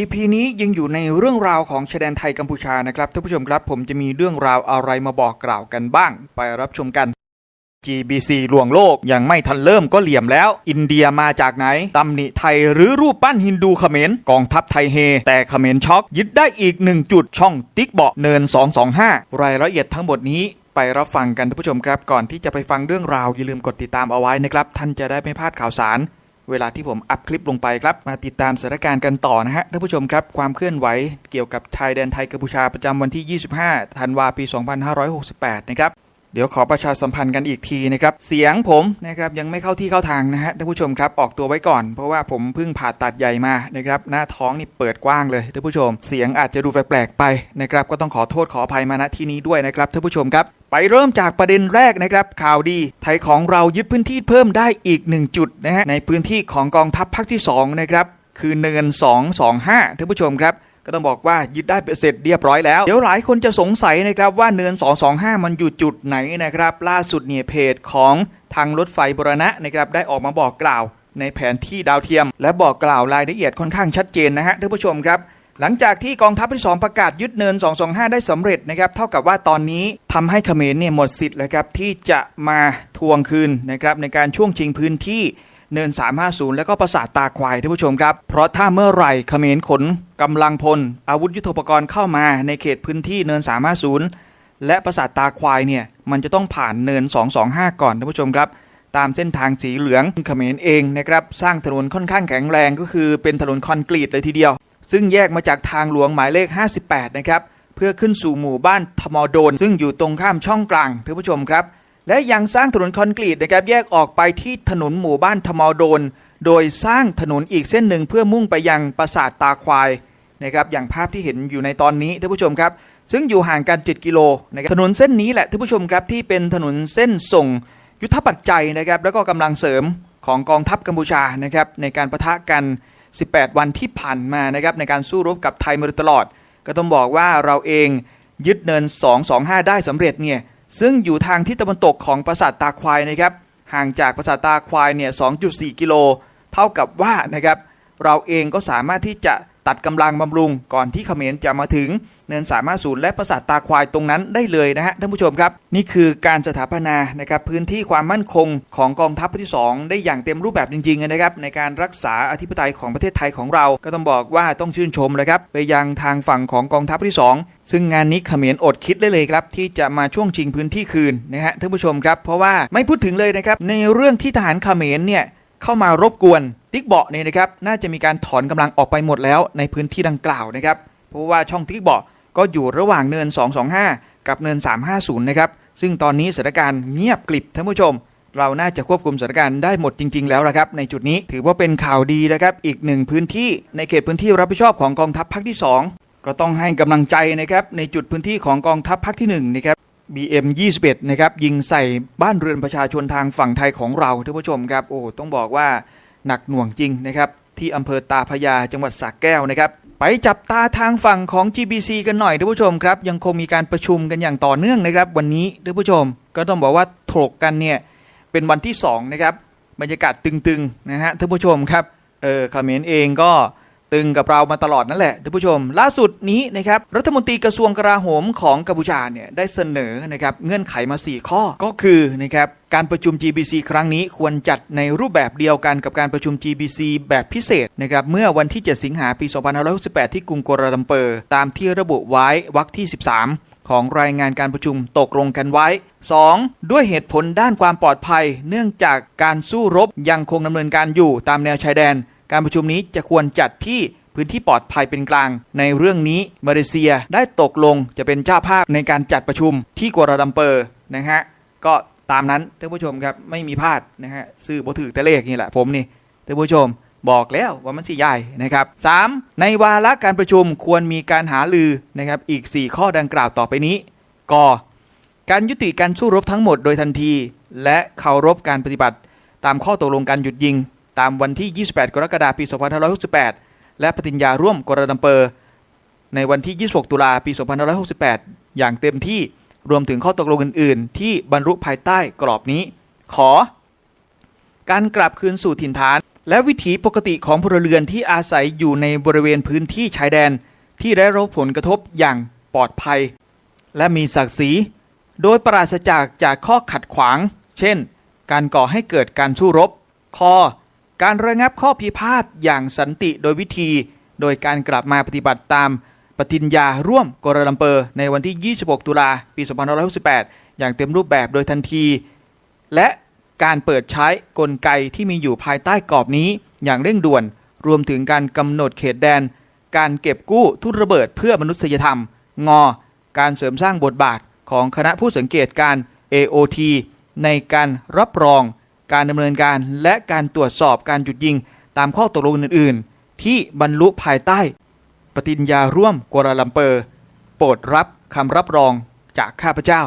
EP นี้ยังอยู่ในเรื่องราวของชายแดนไทยกัมพูชานะครับท่านผู้ชมครับ ผมจะมีเรื่องราวอะไรมาบอกกล่าวกันบ้าง ไปรับชมกัน GBC ลวงโลกยังไม่ทันเริ่มก็เหลี่ยมแล้ว อินเดียมาจากไหนตำหนิไทยหรือรูปปั้นฮินดูเขมรกองทัพไทยเฮ แต่เขมรช็อก ยึดได้อีกหนึ่งจุดช่องติ๊กเบาะเนิน 225 รายละเอียดทั้งหมดนี้ไปรับฟังกันท่านผู้ชมครับก่อนที่จะไปฟังเรื่องราวอย่าลืมกดติดตามเอาไว้นะครับท่านจะได้ไม่พลาดข่าวสาร เวลาที่ผมอัพคลิปลงไปครับ มาติดตามสถานการณ์กันต่อนะฮะท่านผู้ชมครับ ความเคลื่อนไหวเกี่ยวกับชายแดนไทยกัมพูชาประจำวันที่ 25 ธันวาปี 2568 นะครับ เดี๋ยวขอประชาสัมพันธ์กันอีกทีนะครับ เสียงผมนะครับยังไม่เข้าที่เข้าทางนะฮะท่านผู้ชมครับออกตัวไว้ก่อน เพราะว่าผมเพิ่งผ่าตัดใหญ่มานะครับหน้าท้องนี่เปิดกว้างเลยท่านผู้ชม เสียงอาจจะดูแปลกๆไปนะครับก็ต้องขอโทษขออภัยมาณที่นี้ด้วยนะครับท่านผู้ชมครับ ไปเริ่มจากประเด็นแรกนะครับข่าวดี ไทยของเรายึดพื้นที่เพิ่มได้อีก 1 จุดนะฮะในพื้นที่ของกองทัพภาคที่2นะครับคือเนิน 225ท่านผู้ชมครับ ก็ต้องบอกว่ายึดได้เสร็จเรียบร้อยแล้ว เดี๋ยวหลายคนจะสงสัยนะครับว่าเนิน 225 มันอยู่จุดไหนนะครับ ล่าสุดเนี่ยเพจของทางรถไฟบรณะนะครับได้ออกมาบอกกล่าว ในแผนที่ดาวเทียม และบอกกล่าวรายละเอียดค่อนข้างชัดเจนนะฮะท่านผู้ชมครับ หลังจากที่กองทัพที่ 2 ประกาศยึดเนิน 225 ได้สำเร็จนะครับ เท่ากับว่าตอนนี้ทำให้เขมรเนี่ยหมดสิทธิ์แล้วครับที่จะมาทวงคืนนะครับในการช่วงชิงพื้นที่เนิน 350 แล้วก็ปราสาทตาควายท่านผู้ชมครับ เพราะถ้าเมื่อไหร่เขมรขนกำลังพล อาวุธยุทโธปกรณ์เข้ามาในเขตพื้นที่เนิน 350 และปราสาทตาควายเนี่ยมันจะต้องผ่านเนิน 225 ก่อนท่านผู้ชมครับตามเส้นทางสีเหลืองเขมรเองนะครับสร้างถนนค่อนข้างแข็งแรงก็คือเป็นถนนคอนกรีตเลยทีเดียว ซึ่งแยกมาจากทางหลวงหมายเลข 58 นะครับ เพื่อขึ้นสู่หมู่บ้านทมอโดน ซึ่งอยู่ตรงข้ามช่องกลางท่านผู้ชมครับ และยังสร้างถนนคอนกรีตนะครับแยกออกไปที่ถนนหมู่บ้านทมอโดน โดยสร้างถนนอีกเส้นหนึ่งเพื่อมุ่งไปยังปราสาทตาควายนะครับอย่างภาพที่เห็นอยู่ในตอนนี้ท่านผู้ชมครับ ซึ่งอยู่ห่างกัน 7 กิโลนะครับถนนเส้นนี้แหละท่านผู้ชมครับที่เป็นถนนเส้นส่ง ยุทธปัจจัยนะครับแล้วก็กำลังเสริมของกองทัพกัมพูชานะครับในการประทะกัน 18 วันที่ผ่านมานะครับในการสู้รบกับไทยมาโดยตลอด ก็ต้องบอกว่าเราเองยึดเนิน 225 ได้สำเร็จเนี่ยซึ่งอยู่ทางทิศตะวันตกของปราสาทตาควายนะครับห่างจากปราสาทตาควายเนี่ย 2.4 กิโล เท่ากับว่านะครับเราเองก็สามารถที่จะ ตัดกำลังบำรุง ก่อนที่เขมรจะมาถึงเนินสามารถศูนย์และปราสาทตาควายตรงนั้นได้เลยนะฮะท่านผู้ชมครับ นี่คือการสถาปนานะครับพื้นที่ความมั่นคงของกองทัพที่ 2 ได้อย่างเต็มรูปแบบจริงๆนะครับในการรักษาอธิปไตยของประเทศไทยของเรา ก็ต้องบอกว่าต้องชื่นชมเลยครับไปยังทางฝั่งของกองทัพที่ 2 ซึ่งงานนี้เขมรอดคิดได้เลยครับที่จะมาช่วงชิงพื้นที่คืนนะฮะท่านผู้ชมครับ เพราะว่าไม่พูดถึงเลยนะครับในเรื่องที่ทหารเขมรเนี่ยเข้ามารบกวน ติ๊กเบาะเนี่ยนะครับน่าจะมีการถอนกำลังออกไปหมดแล้วในพื้นที่ดังกล่าวนะครับเพราะว่าช่องติ๊กเบาะก็อยู่ระหว่างเนิน 225 กับเนิน 350 นะครับซึ่งตอนนี้สถานการณ์เงียบกลิบท่านผู้ชม เราน่าจะควบคุมสถานการณ์ได้หมดจริง ๆ แล้วละครับในจุดนี้ถือว่าเป็นข่าวดีนะครับอีกหนึ่งพื้นที่ในเขตพื้นที่รับผิดชอบของกองทัพภาคที่ 2 ก็ต้องให้กำลังใจนะครับในจุดพื้นที่ของกองทัพภาคที่1นะครับ BM 21นะครับยิงใส่บ้านเรือนประชาชนทางฝั่งไทยของเราท่านผู้ชมครับโอ้ต้องบอกว่า หนักหน่วงจริงนะครับ ที่อำเภอตาพยาจังหวัดสระแก้วนะครับ ไปจับตาทางฝั่งของ GBC กันหน่อยท่านผู้ชมครับ ยังคงมีการประชุมกันอย่างต่อเนื่องนะครับ วันนี้ท่านผู้ชม ก็ต้องบอกว่าถกกันเนี่ยเป็นวันที่2นะครับบรรยากาศตึงๆนะฮะท่านผู้ชมครับเออเขมรเองก็ ตึงกับเรามาตลอดนั่นแหละท่านผู้ชม ล่าสุดนี้นะครับรัฐมนตรีกระทรวงกลาโหมของกัมพูชาเนี่ยได้เสนอนะครับเงื่อนไขมา 4 ข้อก็คือนะครับการประชุม GBC ครั้งนี้ควรจัดในรูปแบบเดียวกันกับการประชุม GBC แบบพิเศษนะครับเมื่อวันที่ 7 สิงหาปี 2568 ที่กรุงกัวลาลัมเปอร์ ตามที่ระบุไว้วรรคที่ 13ของรายงานการประชุมตกลงกันไว้ 2. ด้วยเหตุผลด้านความปลอดภัย เนื่องจากการสู้รบยังคงดำเนินการอยู่ตามแนวชายแดน การประชุมนี้จะควรจัดที่พื้นที่ปลอดภัยเป็นกลาง ในเรื่องนี้มาเลเซียได้ตกลงจะเป็นเจ้าภาพในการจัดประชุมที่กัวลาลัมเปอร์นะฮะก็ตามนั้นท่านผู้ชมครับไม่มีพลาดนะฮะซื้อบ่ถือแต่เลขนี่แหละผมนี่ท่านผู้ชมบอกแล้วว่ามันสิใหญ่นะครับ 3. ในวาระการประชุมควรมีการหาลือนะครับอีก 4 ข้อดังกล่าวต่อไปนี้กการยุติการสู้รบทั้งหมดโดยทันที และเคารพการปฏิบัติ ตามข้อตกลงการหยุดยิง ตามวันที่ 28 กรกฎาคม ปี 2568 และปฏิญญาร่วมกัวลาลัมเปอร์ในวันที่ 26 ตุลาปี 2568 อย่างเต็มที่รวมถึงข้อตกลงอื่น ๆ ที่บรรลุภายใต้กรอบนี้ ขอ การกลับคืนสู่ถิ่นฐาน และวิถีปกติของพลเรือนที่อาศัยอยู่ในบริเวณพื้นที่ชายแดน ที่ได้รับผลกระทบอย่างปลอดภัย และมีศักดิ์ศรีโดยปราศจากจากข้อขัดขวาง เช่น การก่อให้เกิดการสู้รบคอ การระงับข้อพิพาทอย่างสันติโดยวิธี โดยการกลับมาปฏิบัติตามปฏิญญาร่วมกัวลาลัมเปอร์ ในวันที่ 26 ตุลาปี 2568 อย่างเต็มรูปแบบโดยทันที และการเปิดใช้กลไกที่มีอยู่ภายใต้กรอบนี้อย่างเร่งด่วน รวมถึงการกำหนดเขตแดน การเก็บกู้ทุนระเบิดเพื่อมนุษยธรรม งอ การเสริมสร้างบทบาทของคณะผู้สังเกตการ AOT ในการรับรอง การดำเนินการและการตรวจสอบการหยุดยิง ตามข้อตกลงอื่น ๆ ที่บรรลุภายใต้ ปฏิญญาร่วมกัวลาลัมเปอร์ โปรดรับคำรับรองจากข้าพเจ้า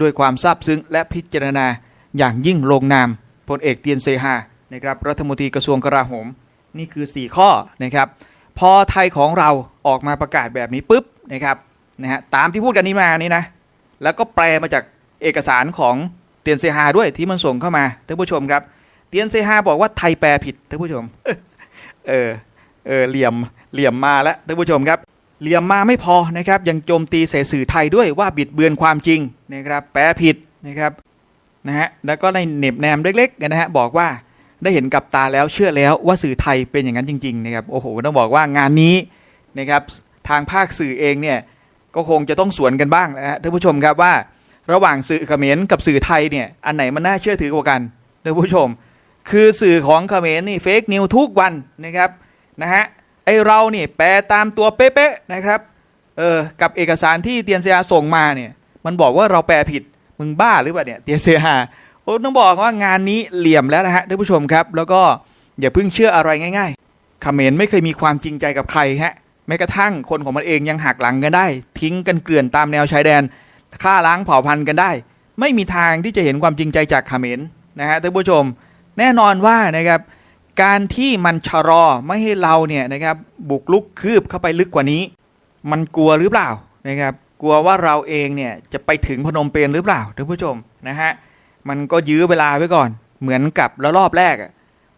ด้วยความซาบซึ้งและพิจารณาอย่างยิ่งลงนามพลเอกเตียนเซฮานะครับรัฐมนตรีกระทรวงกลาโหม นี่คือ 4 ข้อนะครับ พอไทยของเราออกมาประกาศแบบนี้ปุ๊บนะครับนะฮะตามที่พูดกันนี้มานี่นะ แล้วก็แปลมาจากเอกสารของ เตียนเซฮาด้วยที่มันส่งเข้ามาท่านผู้ชมครับ เตียนเซฮาบอกว่าไทยแปลผิดท่านผู้ชม เออเออเหลี่ยมเหลี่ยมมาแล้วท่านผู้ชมครับ เหลี่ยมมาไม่พอนะครับ ยังโจมตีเสสื่อไทยด้วยว่าบิดเบือนความจริงนะครับ แปลผิดนะครับนะฮะแล้วก็ในเน็บแนมเล็กๆนะฮะบอกว่าได้เห็นกับตาแล้วเชื่อแล้วว่าสื่อไทยเป็นอย่างนั้นจริงๆนะครับโอ้โหต้องบอกว่างานนี้นะครับทางภาคสื่อเองเนี่ยก็คงจะต้องสวนกันบ้างนะฮะท่านผู้ชมครับว่า ระหว่างสื่อเขมรกับสื่อไทยเนี่ยอันไหนมันน่าเชื่อถือกว่ากันท่านผู้ชม คือสื่อของเขมรนี่เฟกนิวทุกวันนะครับนะฮะไอเราเนี่ยแปลตามตัวเป๊ะๆนะครับเออกับเอกสารที่เตียนเซียส่งมาเนี่ยมันบอกว่าเราแปลผิดมึงบ้าหรือเปล่าเนี่ยเตียนเซียโอ้ต้องบอกว่างานนี้เหลี่ยมแล้วนะฮะท่านผู้ชมครับ แล้วก็อย่าเพิ่งเชื่ออะไรง่ายๆเขมรไม่เคยมีความจริงใจกับใครฮะแม้กระทั่งคนของมันเองยังหักหลังกันได้ ทิ้งกันเกลื่อนตามแนวชายแดน ฆ่าล้างเผ่าพันธุ์กันได้ ไม่มีทางที่จะเห็นความจริงใจจากเขมรนะฮะท่านผู้ชม แน่นอนว่านะครับการที่มันชะลอไม่ให้เราเนี่ยนะครับบุกลุกคืบเข้าไปลึกกว่านี้ มันกลัวหรือเปล่านะครับ กลัวว่าเราเองเนี่ยจะไปถึงพนมเปญหรือเปล่าท่านผู้ชมนะฮะมันก็ยื้อเวลาไว้ก่อน เหมือนกับระลอบแรก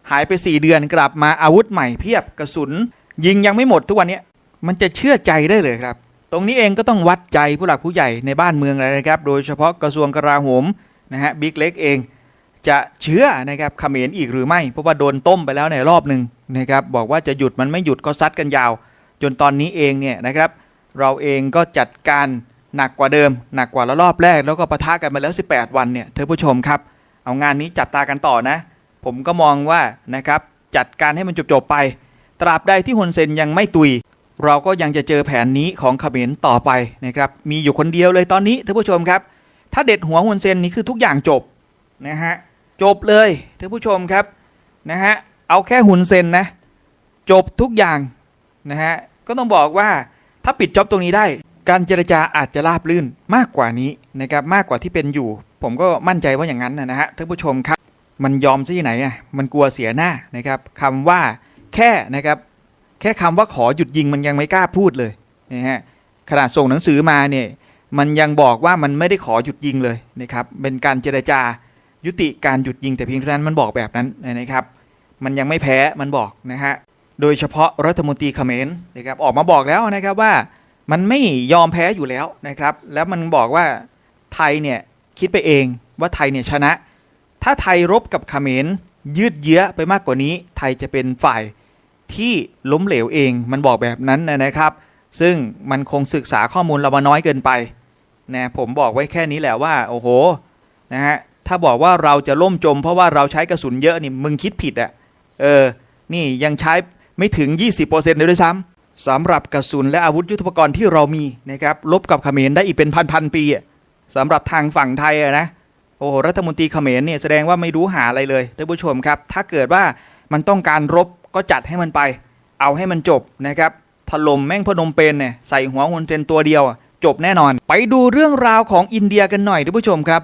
หายไป 4 เดือนกลับมาอาวุธใหม่เพียบกระสุน ยิงยังไม่หมดทุกวันนี้มันจะเชื่อใจได้เลยครับ ตรงนี้เองก็ต้องวัดใจผู้หลักผู้ใหญ่ในบ้านเมืองเลยนะครับ โดยเฉพาะกระทรวงกลาโหมนะฮะบิ๊กเล็กเองจะเชื่อนะครับเขมรอีกหรือไม่ เพราะว่าโดนต้มไปแล้วในรอบหนึ่งนะครับบอกว่าจะหยุดมันไม่หยุดก็ซัดกันยาว จนตอนนี้เองเนี่ยนะครับเราเองก็จัดการหนักกว่าเดิม หนักกว่าละรอบแรก แล้วก็ปะทะกันมาแล้ว 18 วันเนี่ยท่านผู้ชมครับ เอางานนี้จับตากันต่อนะ ผมก็มองว่านะครับจัดการให้มันจบๆไป ตราบใดที่ฮุนเซนยังไม่ตุย เราก็ยังจะเจอแผนนี้ของเขมรต่อไปนะครับ มีอยู่คนเดียวเลยตอนนี้ท่านผู้ชมครับ ถ้าเด็ดหัวฮุนเซนนี่คือทุกอย่างจบนะฮะจบเลยท่านผู้ชมครับนะฮะเอาแค่หุ่นเซนนะจบทุกอย่างนะฮะก็ต้องบอกว่าถ้าปิดจ็อบตรงนี้ได้ การเจรจาอาจจะราบลื่นมากกว่านี้นะครับมากกว่าที่เป็นอยู่ ผมก็มั่นใจว่าอย่างนั้นนะฮะท่านผู้ชมครับ มันยอมซะที่ไหนอะมันกลัวเสียหน้านะครับคำว่าแค่นะครับ แค่คำว่าขอหยุดยิงมันยังไม่กล้าพูดเลยนะฮะขนาดส่งหนังสือมาเนี่ยมันยังบอกว่ามันไม่ได้ขอหยุดยิงเลยนะครับเป็นการเจรจายุติการหยุดยิงแต่เพียงเท่านั้นมันบอกแบบนั้นนะครับ มันยังไม่แพ้มันบอกนะฮะโดยเฉพาะรัฐมนตรีเขมรนะครับออกมาบอกแล้วนะครับว่ามันไม่ยอมแพ้อยู่แล้วนะครับ แล้วมันบอกว่าไทยเนี่ยคิดไปเองว่าไทยเนี่ยชนะ ถ้าไทยรบกับเขมรยืดเยื้อไปมากกว่านี้ ไทยจะเป็นฝ่าย ที่ล้มเหลวเองมันบอกแบบนั้นนะครับ ซึ่งมันคงศึกษาข้อมูลเรามาน้อยเกินไปนะผมบอกไว้แค่นี้แหละว่า โอ้โหนะฮะถ้าบอกว่าเราจะล่มจม เพราะว่าเราใช้กระสุนเยอะนี่มึงคิดผิดอะ่ะเออนี่ยังใช้ไม่ถึง 20%เลยด้วยซ้ำสำหรับกระสุนและอาวุธยุทโธปกรณ์ที่เรามีนะครับลบกับเขมรได้อีกเป็นพันๆปีอะสำหรับทางฝั่งไทยะนะโอ้โหรัฐมนตรีเขมรเนี่ยแสดงว่าไม่รู้หาอะไรเลยท่านผู้ชมครับ ถ้าเกิดว่ามันต้องการรบ ก็จัดให้มันไป เอาให้มันจบนะครับถล่มแม่งพนมเปญเนี่ยใส่หัวฮุนเซนตัวเดียว จบแน่นอน ไปดูเรื่องราวของอินเดียกันหน่อยท่านผู้ชมครับ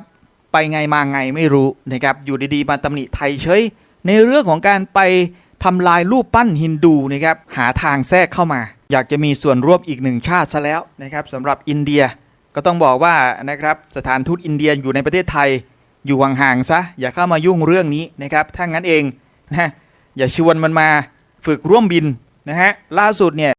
ไปไงมาไงไม่รู้นะครับอยู่ดีๆมาตำหนิไทยเฉยในเรื่องของการไปทำลายรูปปั้นฮินดูนะครับหาทางแทรกเข้ามา อยากจะมีส่วนร่วมอีกหนึ่งชาติซะแล้วนะครับสำหรับอินเดียก็ต้องบอกว่านะครับสถานทูตอินเดียอยู่ในประเทศไทย อยู่ห่างๆซะอย่าเข้ามายุ่งเรื่องนี้นะครับถ้างั้นเองนะ อย่าชวนมันมาฝึกร่วมบินนะฮะล่าสุดเนี่ย